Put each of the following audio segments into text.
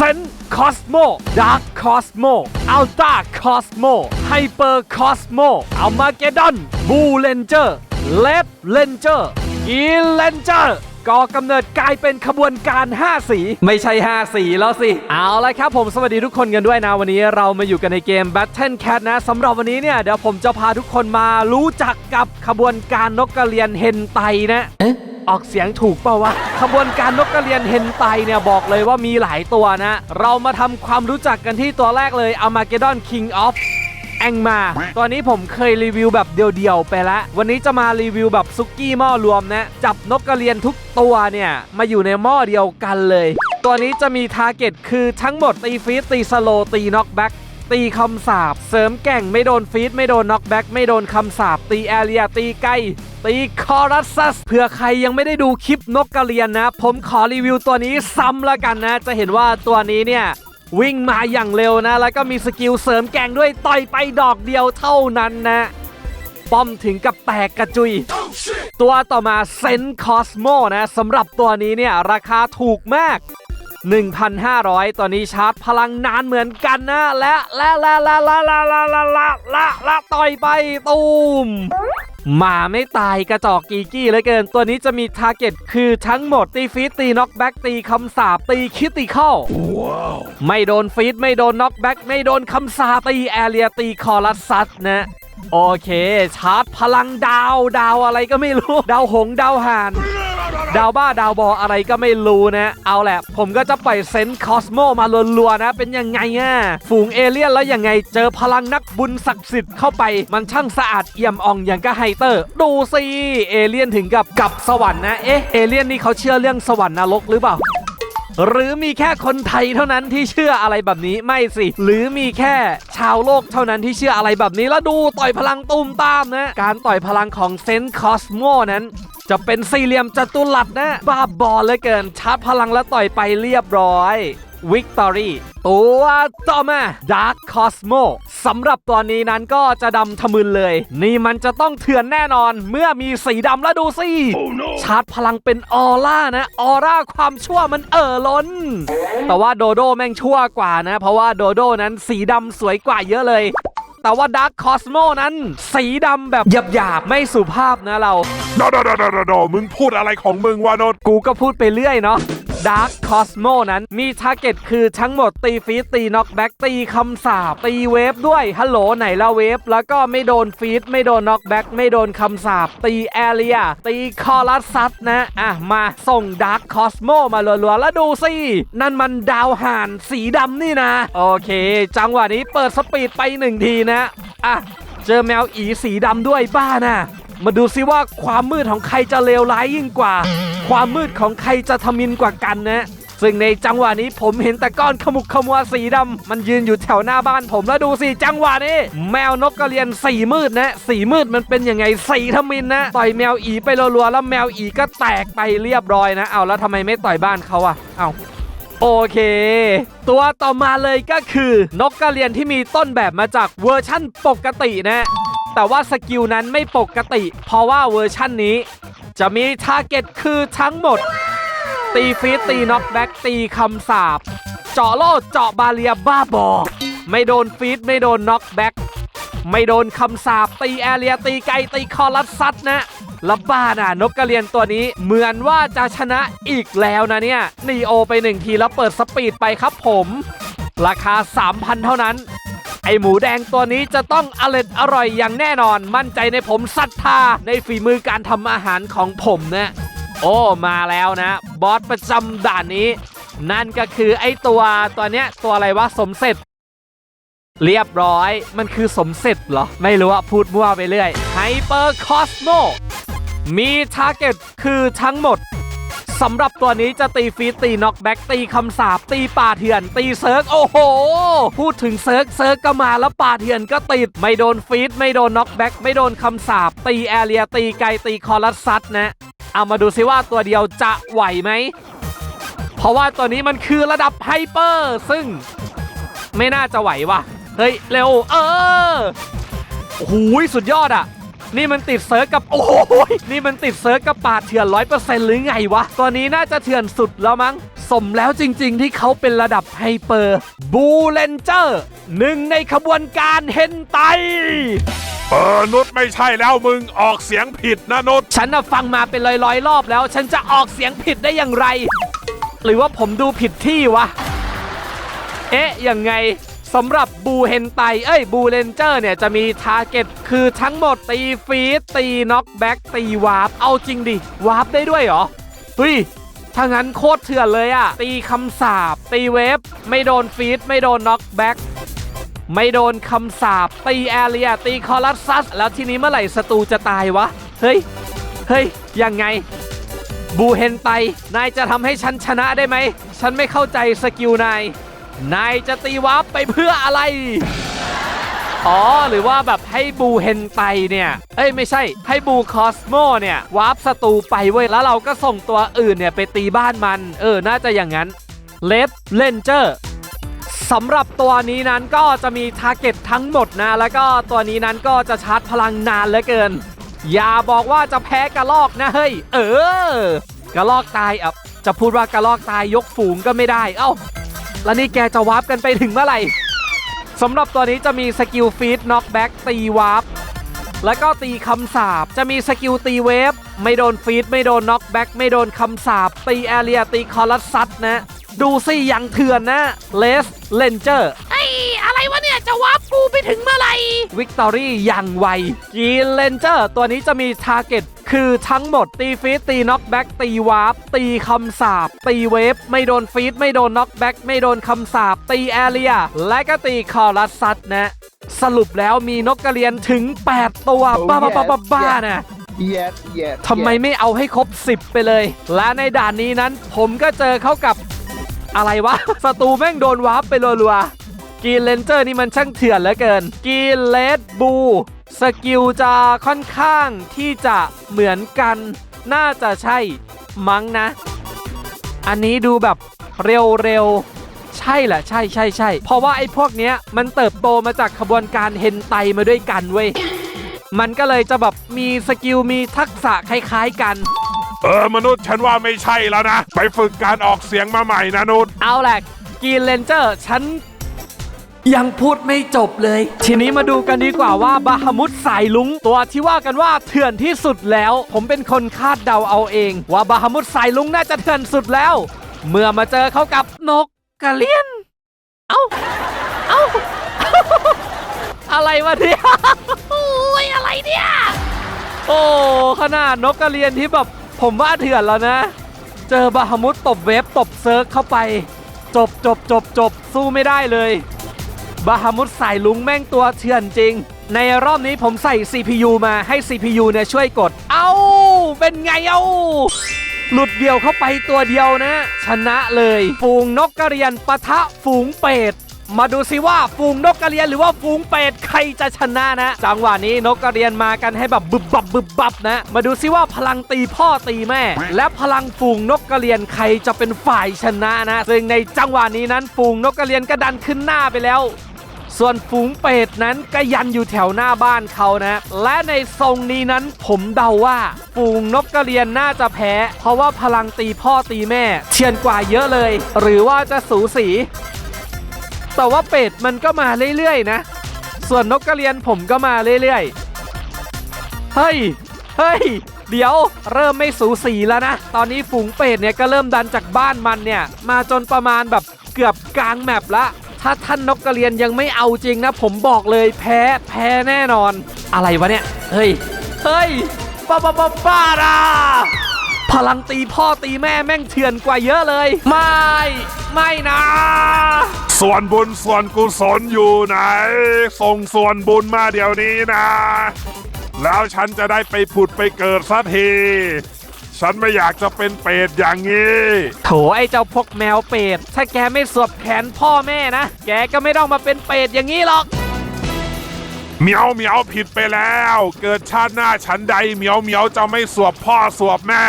เซนคอสโมดาร์คคอสโมอัลตาคอสโมไฮเปอร์คอสโมอัลมาเกดอนบูเลนเจอร์เลดเลนเจอร์อีเลนเจอร์ก่อกำเนิดกลายเป็นขบวนการ 5 สี ไม่ใช่ 5 สีแล้วสิ เอาละครับผมสวัสดีทุกคนกันด้วยนะ วันนี้เรามาอยู่กันในเกม Battle Cat นะสำหรับวันนี้เนี่ย เดี๋ยวผมจะพาทุกคนมารู้จักกับขบวนการนกกระเรียนเฮนไตนะ เอ๊ะ ออกเสียงถูกเปล่าวะขบวนการนกกระเรียนเฮนไตเนี่ยบอกเลยว่ามีหลายตัวนะ เรามาทำความรู้จักกันที่ตัวแรกเลย Armageddon King of แองมา ตอนนี้ผมเคยรีวิวแบบเดียวๆไปแล้ว วันนี้จะมารีวิวแบบซุกี้หม้อรวมนะ จับนกกระเรียนทุกตัวเนี่ย มาอยู่ในหม้อเดียวกันเลย ตัวนี้จะมีทาร์เก็ตคือทั้งหมดตีฟีดตีสโลตีน็อกแบ็กตีคำสาบ เสริมแก่งไม่โดนฟีดไม่โดนน็อกแบ็กไม่โดนคำสาบ ตีแอเรียตีไกล ตีคอรัสซัสเผื่อใครยังไม่ได้ดูคลิปนกกระเรียนนะ ผมขอรีวิวตัวนี้ซ้ำละกันนะ จะเห็นว่าตัวนี้เนี่ยวิ่งมาอย่างเร็วนะ แล้วก็มีสกิลเสริมแกงด้วยต่อยไปดอกเดียวเท่านั้นนะป้อมถึงกับแตกกระจุย ตัวต่อมาเซนคอสโมนะสำหรับตัวนี้เนี่ยราคาถูกมาก 1,500ตัวนี้ชาร์จพลังนานเหมือนกันนะ และและและและและและและและและต่อยไปตูม มาไม่ตายกระจอกกีกี้เหลือเกิน ตัวนี้จะมีทาร์เก็ตคือทั้งหมดตีฟีดตีน็อกแบ็กตีคำสาปตีคิติคอลไม่โดนฟีดไม่โดนน็อกแบ็กไม่โดนคำสาปตีแอเรียตีคอรัสซัสนะโอเค ชาร์จพลังดาวดาวอะไรก็ไม่รู้ ดาวหงส์ดาวห่าน ดาวบ้าดาวบออะไรก็ไม่รู้นะ เอาแหละ ผมก็จะปล่อยเซนต์คอสโมมาลัวๆนะ เป็นยังไงอะฝูงเอเลี่ยนแล้วยังไงเจอพลังนักบุญศักดิ์สิทธิ์เข้าไป มันช่างสะอาดเอี่ยมอ่องอย่างก็ไฮเตอร์ ดูสิเอเลี่ยนถึงกับกับสวรรค์นะเอ๊ะเอเลี่ยนนี่เขาเชื่อเรื่องสวรรค์นรกหรือเปล่าหรือมีแค่คนไทยเท่านั้นที่เชื่ออะไรแบบนี้ไม่สิ หรือมีแค่ชาวโลกเท่านั้นที่เชื่ออะไรแบบนี้แล้วดูต่อยพลังตูมตามนะ การต่อยพลังของเซนต์คอสโมนั้น จะเป็นสี่เหลี่ยมจัตุรัสนะบ้าบอเหลยเกินชาร์จพลังแล้วต่อยไปเรียบร้อยวิกตอรี่ตัวต่อมา Dark Cosmo สำหรับตัวนี้นั้นก็จะดำทะมึนเลย นี่มันจะต้องเถื่อนแน่นอน เมื่อมีสีดำแล้วดูสิชาร์จพลังเป็นออร่านะ ออร่าความชั่วมันเอ่อล้น แต่ว่าโดโดแม่งชั่วกว่านะ เพราะว่าโดโดนั้นสีดำสวยกว่าเยอะเลย แต่ว่าด a r k คอสโมนั้น สีดำแบบหยาบๆ ไม่สุภาพนะเราดอดอดอดอดอมึงพูดอะไรของมึงวะโนดกูก็พูดไปเรื่อยเนาะ Dark Cosmo นั้นมีทาร์เก็ตคือทั้งหมดตีฟีดตีน็อกแบ็กตีคำสาปตีเวฟด้วยฮัลโหลไหนละเวฟแล้วก็ไม่โดนฟีดไม่โดนน็อกแบ็กไม่โดนคำสาปตีแอเรียตีคอรัสซัสนะอะมาส่ง Dark Cosmo มาลัวๆแล้วดูสิ นั่นมันดาวห่านสีดำนี่นะ โอเค จังหวะนี้เปิดสปีดไปหนึ่งทีนะ อะ เจอแมวอีสีดำด้วยบ้าน่ะ มาดูซิว่าความมืดของใครจะเลวร้ายยิ่งกว่า ความมืดของใครจะทมินกว่ากันนะซึ่งในจังหวะนี้ผมเห็นแต่ก้อนขมุกขมัวสีดำมันยืนอยู่แถวหน้าบ้านผมแล้วดูสิจังหวะนี้ แมวนกกระเรียนสีมืดนะสีมืดมันเป็นยังไงสีทมินนะต่อยแมวอีไปรัวๆแล้วแมวอีก็แตกไปเรียบร้อยนะเอาแล้วทำไมไม่ต่อยบ้านเขาอะเอาโอเค ตัวต่อมาเลยก็คือ นกกระเรียนที่มีต้นแบบมาจากเวอร์ชั่นปกตินะ แต่ว่าสกิลนั้นไม่ปกติ เพราะว่าเวอร์ชั่นนี้ จะมีทาร์เก็ตคือทั้งหมด ตีฟีตีน็อกแบ็กตีคำสาบเจาะโล่เจาะบาเลียบ้าบอ ไม่โดนฟีดไม่โดนน็อกแบ็กไม่โดนคำสาปตีแอเรียตีไกลตีคอรัสซัดนะแล้วบ้าน่ะนกกระเรียนตัวนี้เหมือนว่าจะชนะอีกแล้วนะเนี่ยนีโอไปหนึ่งทีแล้วเปิดสปีดไปครับผม ราคา 3,000 เท่านั้น ไอหมูแดงตัวนี้จะต้องอร่อยอร่อยอย่างแน่นอน มั่นใจในผมศรัทธาในฝีมือการทำอาหารของผมนะโอ้มาแล้วนะ บอสประจำด่านนี้ นั่นก็คือไอตัวตัวเนี้ยตัวอะไรวะสมเสร็จ เรียบร้อยมันคือสมเสร็จเหรอ ไม่รู้อะพูดมั่วไปเรื่อยไฮเปอร์คอสโมมีทาร์เก็ตคือทั้งหมด สำหรับตัวนี้จะตีฟีดตีน็อกแบ็กตีคำสาปตีป่าเถื่อน ตีเซิร์กโอ้โห พูดถึงเซิร์กเซิร์กก็มาแล้วป่าเถื่อนก็ติด ไม่โดนฟีดไม่โดนน็อกแบ็กไม่โดนคำสาปตีแอเรียตีไกตีคอรัสซัดนะ เอามาดูซิว่าตัวเดียวจะไหวไหม เพราะว่าตัวนี้มันคือระดับไฮเปอร์ซึ่งไม่น่าจะไหวว่ะเฮ้ยเร็วเออโอ้โหสุดยอดอะ นี่มันติดเซิร์ฟกับ โอ้โหนี่มันติดเซิร์ฟกับปาดเถื่อนร้อยเปอร์เซ็นต์หรือไงวะ ตัวนี้น่าจะเถื่อนสุดแล้วมั้ง สมแล้วจริงๆ ที่เขาเป็นระดับไฮเปอร์บูเลนเจอร์หนึ่งในขบวนการเฮนไตเออนุชไม่ใช่แล้วมึงออกเสียงผิดนะนุชฉันน่ะฟังมาเป็นร้อยๆรอบแล้ว ฉันจะออกเสียงผิดได้อย่างไร หรือว่าผมดูผิดที่วะ เอ๊ะยังไง สำหรับบูเฮนไตเอ้ยบูเลนเจอร์เนี่ยจะมีทาร์เก็ตคือทั้งหมดตีฟีดตีน็อกแบ็กตีวาร์ปเอาจริงดิวาร์ปได้ด้วยเหรอเฮ้ยถ้างั้นโคตรเถื่อนเลยอะตีคำสาบ ตีเวฟไม่โดนฟีดไม่โดนน็อกแบ็กไม่โดนคำสาบ ตีแอเรีย ตีคอรัสซัส แล้วทีนี้เมื่อไหร่ศัตรูจะตายวะ เฮ้ย เฮ้ย ยังไง บูเฮนไต นายจะทำให้ฉันชนะได้ไหม ฉันไม่เข้าใจสกิลนาย นายจะตีวาร์ปไปเพื่ออะไร อ๋อ หรือว่าแบบให้บูเฮนไตเนี่ย เอ้ยไม่ใช่ ให้บูคอสโมเนี่ยวาร์ปศัตรูไปเว้ย แล้วเราก็ส่งตัวอื่นเนี่ยไปตีบ้านมัน เออ น่าจะอย่างนั้น เลฟเลนเจอร์สำหรับตัวนี้นั้นก็จะมีทาร์เก็ตทั้งหมดนะ แล้วก็ตัวนี้นั้นก็จะชาร์จพลังนานเหลือเกิน อย่าบอกว่าจะแพ้กระลอกนะเฮ้ย เออกระลอกตายอะจะพูดว่ากระลอกตายยกฝูงก็ไม่ได้ เอ้า แล้วนี่แกจะวาร์ปกันไปถึงเมื่อไหร่สำหรับตัวนี้จะมีสกิลฟีดน็อกแบ็กตีวาร์ปแล้วก็ตีคำสาบจะมีสกิลตีเวฟไม่โดนฟีดไม่โดนน็อกแบ็กไม่โดนคำสาบตีแอเรียตีคอรัสซัตนะ ดูสิยังเถื่อนนะเลสเลนเจอร์ไออะไรวะเนี่ย จะวาร์ปกูไปถึงเมื่อไหร่วิกตอรี่ยังไวกีเลนเจอร์ตัวนี้จะมีทาร์เก็ตคือทั้งหมดตีฟีดตีน็อกแบ็กตีวาร์ปตีคำสาบตีเวฟไม่โดนฟีดไม่โดนน็อกแบ็กไม่โดนคำสาบตีแอเรีย และก็ตีคอรัสซัตนะสรุปแล้วมีนกกระเรียนถึง 8 ตัว Oh, บ้าบ้าบ้า yes, บ้าบ้า yes. นะ Yes, yes. ทำไมไม่เอาให้ครบ 10 ไปเลย และในด่านนี้นั้นผมก็เจอเข้ากับอะไรวะศัตรูแม่งโดนวาร์ปไปรัวๆ กีเลนเจอร์นี่มันช่างเถื่อนเหลือเกิน กีเลดบูสกิลจะค่อนข้างที่จะเหมือนกัน น่าจะใช่มั้งนะ อันนี้ดูแบบเร็วๆ ใช่แหละ ใช่ใช่ใช่เพราะว่าไอ้พวกเนี้ยมันเติบโตมาจากขบวนการเฮนไตมาด้วยกันเว้ย มันก็เลยจะแบบมีสกิลมีทักษะคล้ายๆกันเออมนุษย์ฉันว่าไม่ใช่แล้วนะ ไปฝึกการออกเสียงมาใหม่นะนุชเอาแหละกีนเลนเจอร์ฉัน ยังพูดไม่จบเลย ทีนี้มาดูกันดีกว่าว่าบาฮามุดสายลุงตัวที่ว่ากันว่าเถื่อนที่สุดแล้ว ผมเป็นคนคาดเดาเอาเอง ว่าบาฮามุดสายลุงน่าจะเถื่อนสุดแล้ว เมื่อมาเจอเขากับนกกระเลียน เอ้า เอ้า อะไรวะเนี่ยโอ้ยอะไรเนี่ย โอ้ขนาดนกกระเรียนที่แบบผมว่าเถื่อนแล้วนะ เจอบาฮามุดตบเวฟตบเซิร์กเข้าไป จบจบจบจบสู้ไม่ได้เลย บาฮามุดใส่ลุงแม่งตัวเถื่อนจริง ในรอบนี้ผมใส่ CPU มาให้ CPU เนี่ยช่วยกด เอ้า เป็นไงเอ้า หลุดเดียวเข้าไปตัวเดียวนะ ชนะเลย ฝูงนกกระเรียนปะทะฝูงเป็ดมาดูสิว่าฝูงนกกระเรียนหรือว่าฝูงเป็ดใครจะชนะนะ จังหวะนี้นกกระเรียนมากันให้แบบบึบบับบึบบับนะ มาดูสิว่าพลังตีพ่อตีแม่ และพลังฝูงนกกระเรียนใครจะเป็นฝ่ายชนะนะ ซึ่งในจังหวะนี้นั้นฝูงนกกระเรียนก็ดันขึ้นหน้าไปแล้ว ส่วนฝูงเป็ดนั้นก็ยันอยู่แถวหน้าบ้านเขานะ และในทรงนี้นั้นผมเดาว่า ฝูงนกกระเรียนน่าจะแพ้ เพราะว่าพลังตีพ่อตีแม่ เทียนกว่าเยอะเลย หรือว่าจะสูสี แต่ว่าเป็ดมันก็มาเรื่อยๆนะ ส่วนนกกระเรียนผมก็มาเรื่อยๆ เฮ้ย เฮ้ย เดี๋ยวเริ่มไม่สูสีแล้วนะ ตอนนี้ฝูงเป็ดเนี่ยก็เริ่มดันจากบ้านมันเนี่ย มาจนประมาณแบบเกือบกลางแมปละ ถ้าท่านนกกระเรียนยังไม่เอาจริงนะ ผมบอกเลยแพ้แพ้แน่นอน อะไรวะเนี่ย เฮ้ย เฮ้ยบ้าบ้าบ้าบ้าดาพลังตีพ่อตีแม่แม่งเถื่อนกว่าเยอะเลย ไม่ ไม่นะ ส่วนบุญส่วนกุศลอยู่ไหน ส่งส่วนบุญมาเดี๋ยวนี้นะ แล้วฉันจะได้ไปผุดไปเกิดสักที ฉันไม่อยากจะเป็นเปรตอย่างนี้ โถไอ้เจ้าพวกแมวเป็ดถ้าแกไม่สวบแขนพ่อแม่นะ แกก็ไม่ต้องมาเป็นเป็ดอย่างนี้หรอก เหมียวเหมียวผิดไปแล้ว เกิดชาติหน้าฉันใดเหมียวเหมียวจะไม่สวบพ่อสวบแม่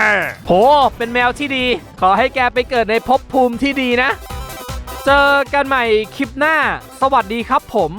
โห เป็นแมวที่ดี ขอให้แกไปเกิดในภพภูมิที่ดีนะ เจอกันใหม่คลิปหน้า สวัสดีครับผม